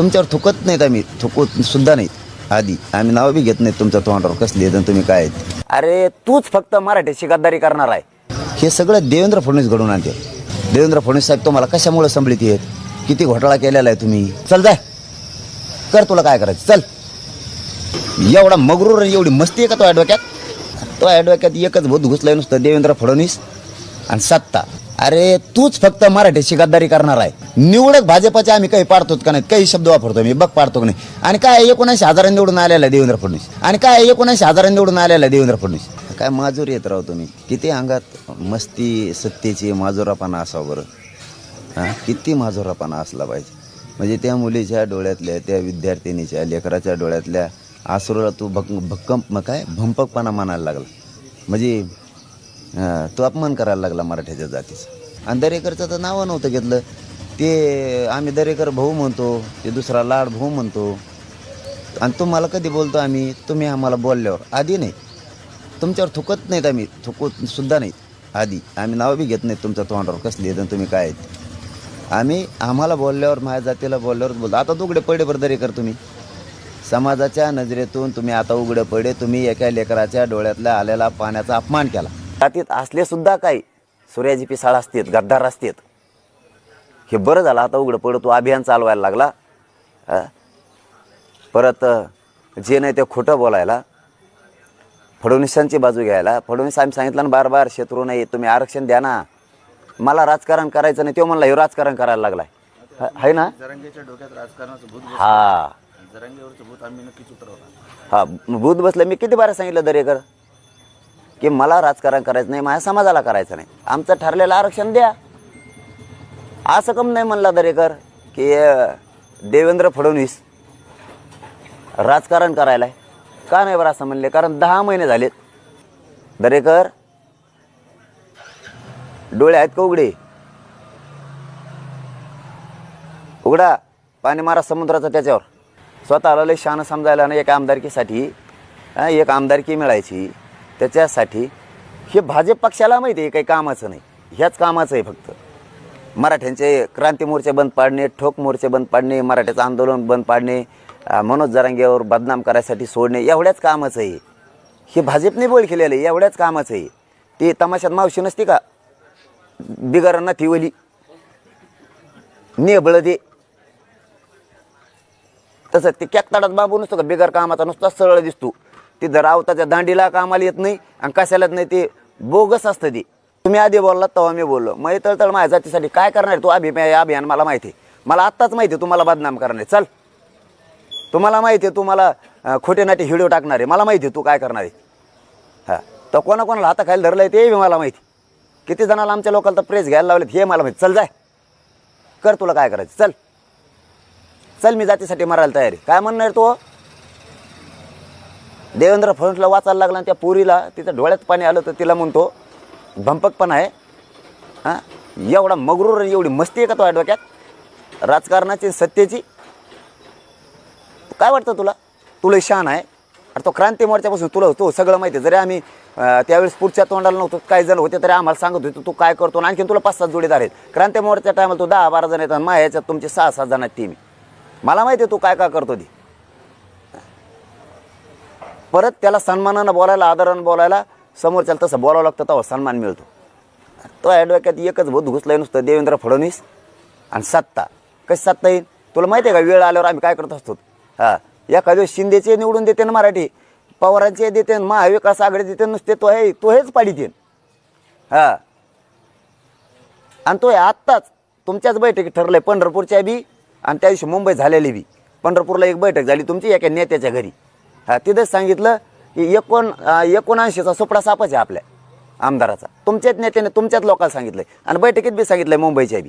तुमच्यावर थुकत नाहीत आम्ही. थुकत सुद्धा नाहीत. आधी. आम्ही नाव बी घेत नाहीत तुमच्या तोंडावर. कसली आहेत आणि तुम्ही काय आहेत? अरे तूच फक्त मराठीची गद्दारी करणार आहे. हे सगळं देवेंद्र फडणवीस घडून आणते देवेंद्र फडणवीस साहेब तुम्हाला कशामुळे संभळीत आहेत? किती घोटाळा केलेला आहे तुम्ही? चल जाय कर तुला काय करायचं? चल. एवढा मगरूर आणि एवढी मस्ती आहे का तो ॲडव्होक्यात तो ॲडव्होक्यात एकच भूत घुसलाय नुसतं देवेंद्र फडणवीस आणि सत्ता. अरे तूच फक्त मराठीची गद्दारी करणार आहे. निवडक भाजपाचे आम्ही काही पाडतो का नाही काही शब्द वापरतो मी बघ पाडतो का नाही? आणि काय एकोणऐंशी हजारांनी निवडून आलेला आहे देवेंद्र फडणवीस. आणि काय एकोणऐंशी हजारांनी निवडून आलेला आहे देवेंद्र फडणवीस. काय माजूर येत राहो तुम्ही? किती अंगात मस्ती सत्तेची माजुरापणा असावं बरं? हां? किती माजुरापणा असला पाहिजे? म्हणजे त्या मुलीच्या डोळ्यातल्या त्या विद्यार्थिनीच्या लेकराच्या डोळ्यातल्या आसरूला तू भक् भक्कम मग काय? भंपकपणा मानायला लागला. म्हणजे हां, तो अपमान करायला लागला मराठ्याच्या जातीचा. आणि दरेकरचं तर नावं नव्हतं घेतलं. ते आम्ही दरेकर भाऊ म्हणतो ते दुसरा लाड भाऊ म्हणतो. आणि तुम्हाला कधी बोलतो आम्ही? तुम्ही आम्हाला बोलल्यावर आधी नाही. तुमच्यावर थुकत नाहीत आम्ही. थुकत सुद्धा नाहीत. आधी. आम्ही नावं बी घेत नाहीत तुमच्या तोंडावर. कसली आहेत आणि तुम्ही काय आहेत? आम्ही आम्हाला बोलल्यावर माझ्या जातीला बोलल्यावर बोलतो. आता तू उघडे पडे बरं दरेकर तुम्ही. समाजाच्या नजरेतून तुम्ही आता उघडे पडे तुम्ही एका लेकराच्या डोळ्यातल्या आलेला पाण्याचा अपमान केला. जातीत असले सुद्धा काही. सूर्याजी पिसाळ असतात गद्दार असतात. हे बरं झालं आता उघडं पडत तो अभियान चालवायला लागला? परत जे नाही ते खोटं बोलायला. फडणवीसांची बाजू घ्यायला. फडणवीस आम्ही सांगितलं ना बार बार शत्रू नाही तुम्ही आरक्षण द्या ना. मला राजकारण करायचं नाही तो म्हणला हे राजकारण करायला लागलाय. आहे ना? जरांगेच्या डोक्यात राजकारणाचं भूत बसलं. हा. हा भूत बसलं. मी किती बारा सांगितलं दरेकर? की मला राजकारण करायचं नाही माझ्या समाजाला करायचं नाही. आमचं ठरलेलं आरक्षण द्या. असं कम नाही म्हणला दरेकर की देवेंद्र फडणवीस राजकारण करायला आहे का नाही बरं असं म्हणले? कारण दहा महिने झालेत. दरेकर डोळे आहेत का उघडे? उघडा. पाणी मारा समुद्राचं त्याच्यावर. स्वतःला लय शान समजायला ना एका आमदारकीसाठी एक आमदारकी मिळायची. त्याच्यासाठी हे भाजप पक्षाला माहिती आहे काही कामाचं नाही. ह्याच कामाचं आहे फक्त. मराठ्यांचे क्रांती मोर्चे बंद पाडणे ठोक मोर्चे बंद पाडणे मराठ्याचं आंदोलन बंद पाडणे मनोज जरांगेवर बदनाम करायसाठी सोडणे एवढ्याच कामाचं आहे. हे भाजपने बोल केलेलं आहे एवढ्याच कामाचं आहे. ते तमाशात मावशी नसते का? बिगारांना थिवली नेबळ दे तसं ते कॅकताडात बाबू नसतो का? बिगार कामाचा नुसता सरळ दिसतो. ते जर दांडीला कामाला येत नाही आणि कशालाच नाही ते बोगस असतं ते. तुम्ही आधी बोललात तेव्हा मी बोललो. मग तळतळ माझ्या जातीसाठी काय करणार आहे? तू अभिमय अभियान मला माहिती आहे. मला आत्ताच माहिती आहे तुम्हाला बदनाम करणार चल. तुम्हाला माहिती आहे तुम्हाला खोटे नाटे व्हिडिओ टाकणार आहे. मला माहिती आहे तू काय करणार आहे? हां. तर कोणाकोणाला हाताखाली धरलं आहे ते बी मला माहिती किती जणाला आमच्या लोकांना तर प्रेस घ्यायला लावलेत हे मला माहिती चल जाय. कर तुला काय करायचं. चल. चल मी जातीसाठी मरायला तयारी काय म्हणणार तू? देवेंद्र फडणवीसला वाचायला लागला आणि त्या पुरीला तिथं डोळ्यात पाणी आलं तर तिला म्हणतो भंपक पण आहे. हां? एवढा मगरूर एवढी मस्ती आहे का तो ॲडव्होक्यात राजकारणाची सत्तेची? काय वाटतं तुला? तुला शान आहे. अरे तो क्रांती मोर्चापासून तुला तो सगळं माहिती आहे. जरी आम्ही त्यावेळेस पुढच्या तोंडाला नव्हतो काही जण होते तरी आम्हाला सांगत होते तू काय करतो? आणखीन तुला पाच सात जोडीदार आहेत. क्रांती मोर्चा टायमाला तू दहा बारा जण येतात. माझ्या ह्याच्यात तुमचे सहा सात जण टीम मला माहिती आहे तू काय काय करतो ती. परत त्याला सन्मानानं बोलायला आदरानं बोलायला समोरच्याला तसं बोलावं लागतं तेव्हा सन्मान मिळतो. तो ॲडव्होकेट एकच भूत घुसलाय नुसतं देवेंद्र फडणवीस आणि सत्ता. कशी सत्ता येईल? तुला माहिती आहे का वेळ आल्यावर आम्ही काय करत असतो? हां. एखाद्या शिंदेचे निवडून देते ना मराठी पवारांचे देते ना महाविकास आघाडी देते नुसते तो हे तो हेच पाडीते हां. आणि तो हे आत्ताच तुमच्याच बैठकीत ठरलंय पंढरपूरच्या बी आणि त्या दिवशी मुंबई झालेली बी. पंढरपूरला एक बैठक झाली तुमची एका नेत्याच्या घरी. तिथंच सांगितलं की एकोण एकोणऐंशीचा सुपडा सापच आहे आपल्या आमदाराचा. तुमच्याच नेत्याने तुमच्याच लोकांना सांगितलं आणि बैठकीत बी सांगितलंय मुंबईच्या बी.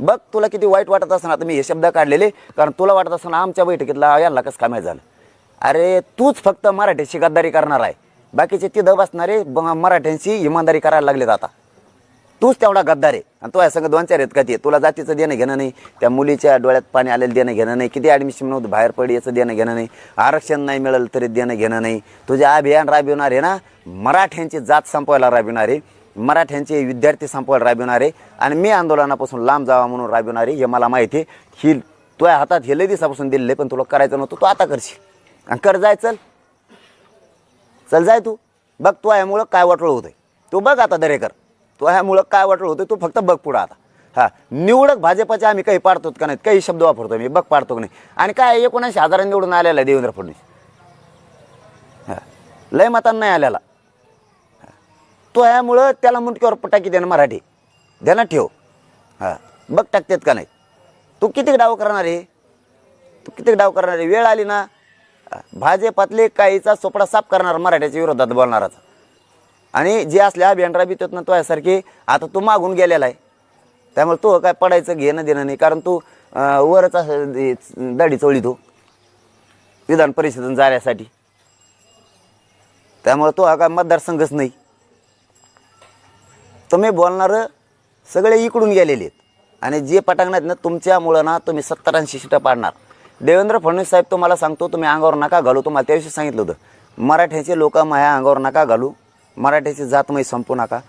बघ तुला किती वाईट वाटत असणार आता मी हे शब्द काढलेले कारण तुला वाटत असताना आमच्या बैठकीतला यांना कसं काय झालं. अरे तूच फक्त मराठ्याची गद्दारी करणार आहे. बाकीचे तिथं बसणारे ब- मराठ्यांची इमानदारी करायला लागलेत आता. तूच तेवढा गद्दार आहे. आणि तो या दोन चार आहेत का ते तुला जातीचं देणं घेणं नाही. त्या मुलीच्या डोळ्यात पाणी आलेलं देणं घेणं नाही. किती ॲडमिशन नव्हतं बाहेर पडी याचं देणं घेणं नाही. आरक्षण नाही मिळालं तरी देणं घेणं नाही. तुझे अभियान राबविणार आहे ना मराठ्यांची जात संपवायला राबविणार आहे. मराठ्यांचे विद्यार्थी संपवायला राबविणार आहे. आणि मी आंदोलनापासून लांब जावा म्हणून राबविणार आहे. हे मला माहिती आहे. ही तुझ्या हातात हे लय दिवसापासून दिलेलं पण तुला करायचं नव्हतं. तू आता करशील. आणि कर जाय चल. चल जाय तू. बघ तू यामुळं काय वाटलं होतं तू बघ आता दरेकर. तू ह्यामुळं काय वाटलं होतं तो फक्त बघ पुढं आता. हा निवडक भाजपचे आम्ही काही पाडतो का नाही काही शब्द वापरतो मी बघ पाडतो का नाही? आणि काय एकोणऐंशी हजारांनी निवडून आलेला आहे देवेंद्र फडणवीस. लय मतांना नाही आलेला. तो ह्यामुळं त्याला मुंडक्यावर पटाकी देणं मराठी. ध्यानात ठेव. हां बघ टाकतेत का नाही तू किती डाव करणार आहे? तू किती डाव करणार आहे? वेळ आली ना? भाजपातले काहीचा सोपडा साफ करणार मराठ्याच्या विरोधात बोलणाराचा. आणि जे असल्या अभियान राबित ना तो यासारखी आता तू मागून गेलेला आहे. त्यामुळे तो काय पडायचं घेणं देणं नाही कारण तू वरच असं दाढी चोळी तो हो. विधान परिषदेतून जाण्यासाठी. त्यामुळे तो हा काय मतदारसंघच नाही. तुम्ही बोलणारं सगळे इकडून गेलेले आहेत. आणि जे पटांगणात ना तुमच्यामुळं ना तुम्ही सत्तर ऐंशी शिटा पाडणार. देवेंद्र फडणवीस साहेब तुम्हाला सांगतो तुम्ही अंगावर नका घालू. तुम्हाला त्याविषयी सांगितलं होतं. मराठ्याचे लोक माझ्या अंगावर नका घालू. मराठ्याची जातमय संपू नका.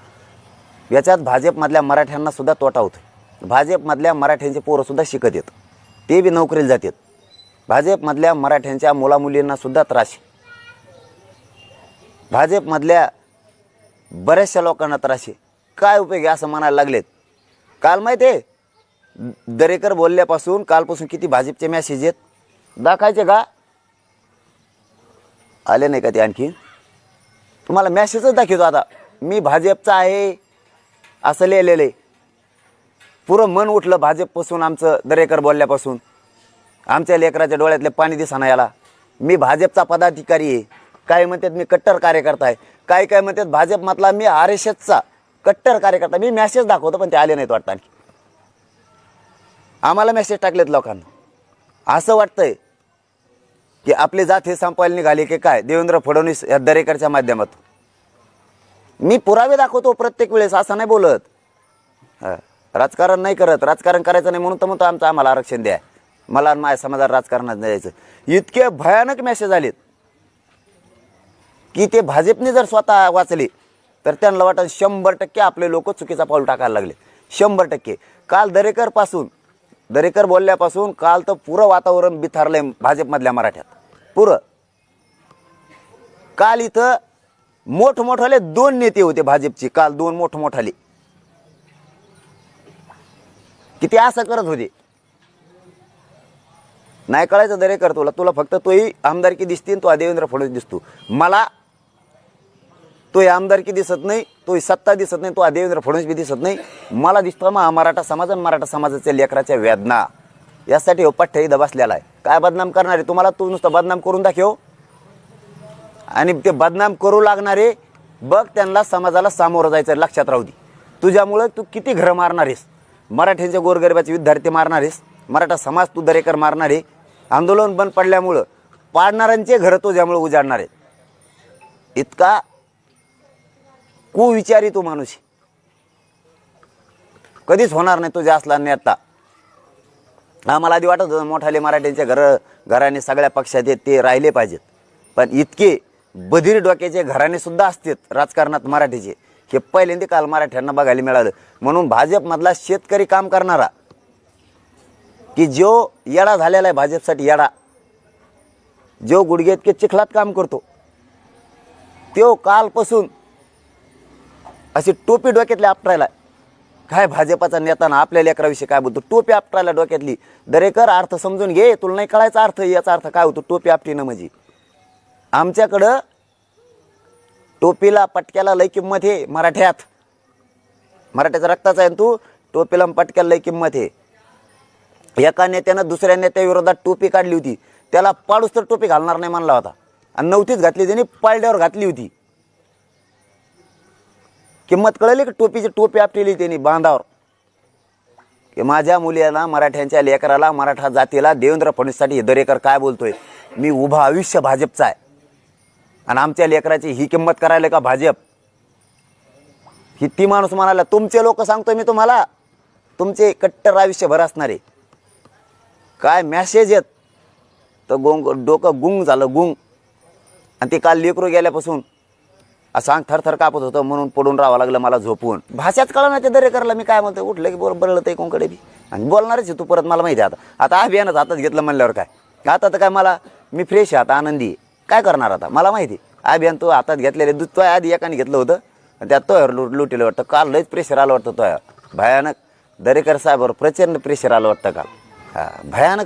याच्यात भाजपमधल्या मराठ्यांना सुद्धा तोटा होतो भाजपमधल्या मराठ्यांचे पोरं सुद्धा शिकत येत. ते बी नोकरीला जातात भाजपमधल्या मराठ्यांच्या मुलामुलींना सुद्धा त्रास आहे. भाजपमधल्या बऱ्याचशा लोकांना त्रास आहे. काय उपयोग आहे असं म्हणायला लागलेत? काल माहिती आहे? दरेकर बोलल्यापासून कालपासून किती भाजपचे मॅसेज आहेत? दाखायचे का? आले नाही का ते आणखी? तुम्हाला मॅसेजच दाखवतो आता. मी भाजपचा आहे असं लिहिलेलं आहे पुरं मन उठलं भाजपपासून आमचं दरेकर बोलल्यापासून. आमच्या लेकराच्या डोळ्यातले पाणी दिसाना याला. मी भाजपचा पदाधिकारी आहे. काय म्हणतात मी कट्टर कार्यकर्ता आहे. काय काय म्हणतात भाजपमधला मी आर एस एसचा कट्टर कार्यकर्ता. मी मॅसेज दाखवतो पण ते आले नाहीत वाटतं आणखी. आम्हाला मेसेज टाकलेत लोकांना. असं वाटतंय. की आपली जात हे संपायला निघाली की काय? देवेंद्र फडणवीस या दरेकरच्या माध्यमातून. मी पुरावे दाखवतो प्रत्येक वेळेस असं नाही बोलत. राजकारण नाही करत. राजकारण करायचं नाही म्हणून तर म्हणतो आमचं आम्हाला आरक्षण द्या. मला माझ्या समाजात राजकारणात द्यायचं इतके भयानक मेसेज आलेत. की ते भाजपने जर स्वतः वाचले तर त्यांना वाटत शंभर टक्के आपले लोक चुकीचा पाऊल टाकायला लागले. शंभर टक्के. काल दरेकरपासून दरेकर बोलल्यापासून काल तर पुरं वातावरण बिथारलंय भाजपमधल्या मराठ्यात. पुरं. काल इथं मोठमोठाले दोन नेते होते भाजपचे. काल दोन मोठमोठाले. किती असं करत होते. नाही कळायचं दरेकर तुला. तुला फक्त तोही आमदारकी दिसते तो देवेंद्र फडणवीस दिसतो. मला तोही आमदारकी दिसत नाही तोही सत्ता दिसत नाही तो देवेंद्र फडणवीस बी दिसत नाही. मला दिसतो मग मराठा समाज आणि मराठा समाजाच्या लेकराच्या वेदना. यासाठी हो पठ्ठ इथं बसलेला आहे. काय बदनाम करणार आहे? तुम्हाला तू नुसतं बदनाम करून दाखव. आणि ते बदनाम करू लागणारे बघ त्यांना समाजाला सामोरं जायचं लक्षात राहू दे. तुझ्यामुळं तू किती घरं मारणार आहेस? मराठ्यांच्या गोरगरिबाचे विद्यार्थी मारणार आहेस? मराठा समाज तू दरेकर मारणार आहे? आंदोलन बंद पडल्यामुळं पाडणाऱ्यांचे घरं तुझ्यामुळं उजाडणार आहेत. इतका कुविचारी तो माणूस. कधीच होणार नाही तुझ्या असला नेता आम्हाला आधी वाटत होतं मोठाले मराठ्यांच्या घर घराने सगळ्या पक्षात आहेत ते राहिले पाहिजेत. पण इतके बधीर डोक्याचे घराणे सुद्धा असतात राजकारणात मराठीचे. हे पहिल्यांदा काल मराठ्यांना बघायला मिळालं. म्हणून भाजपमधला शेतकरी काम करणारा की जो येडा झालेला आहे भाजपसाठी येडा जो गुडघे इतके चिखलात काम करतो तो कालपासून अशी टोपी डोक्यातली आपटायला. काय भाजपाचा नेता ना आपल्या लेकराविषयी काय बोलतो? टोपी आपटायला डोक्यातली. दरेकर अर्थ समजून घे तुला नाही कळायचा अर्थ याचा अर्थ काय होतो? टोपी आपटीनं म्हणजे आमच्याकडं टोपीला पटक्याला लय किंमत आहे मराठ्यात. मराठ्याचा रक्ताचा आहे तू? टोपीला पटक्याला लय किंमत आहे एका नेत्यानं दुसऱ्या नेत्याविरोधात टोपी काढली होती. त्याला पाडूस तर टोपी घालणार नाही म्हणला होता. आणि नव्हतीच घातली त्यांनी पाळड्यावर घातली होती. किंमत कळली की? टोपीची टोपी आपटेली त्यांनी बांधावर. की माझ्या मुलीला मराठ्यांच्या लेकराला मराठा जातीला देवेंद्र फडणवीससाठी दरेकर काय बोलतोय? मी उभा आयुष्य भाजपचा आहे. आणि आमच्या लेकराची ही किंमत करायला का भाजप? ही ती माणूस म्हणाला तुमचे लोक सांगतोय मी तुम्हाला तुमचे कट्टर आयुष्यभर असणारे काय मॅसेज येत तर गोंग डोकं गुंग झालं गुंग. आणि ते काल लेकरू गेल्यापासून असं अंग थरथर कापत होतं म्हणून पडून राहावं लागलं मला झोपून. भाषाच कळा ना त्या दरेकरला मी काय म्हणतो उठलं की बरं बरळत आहे कोणकडे बी. आणि बोलणारच आहे तू परत मला माहिती आहे आता. आता अभियानच हातात घेतलं म्हणल्यावर काय? आता तर काय मला मी फ्रेश आहे आता आनंदी काय करणार आता? मला माहिती आहे. अभियान तू हातात घेतलेले दूध तो आधी एकाने घेतलं होतं. आणि त्यात तोयावर लुट लुटेलं वाटतं काल लयच प्रेशर आलं वाटतं तोयावर भयानक. दरेकर साहेबावर प्रचंड प्रेशर आलं वाटतं काल हां भयानक.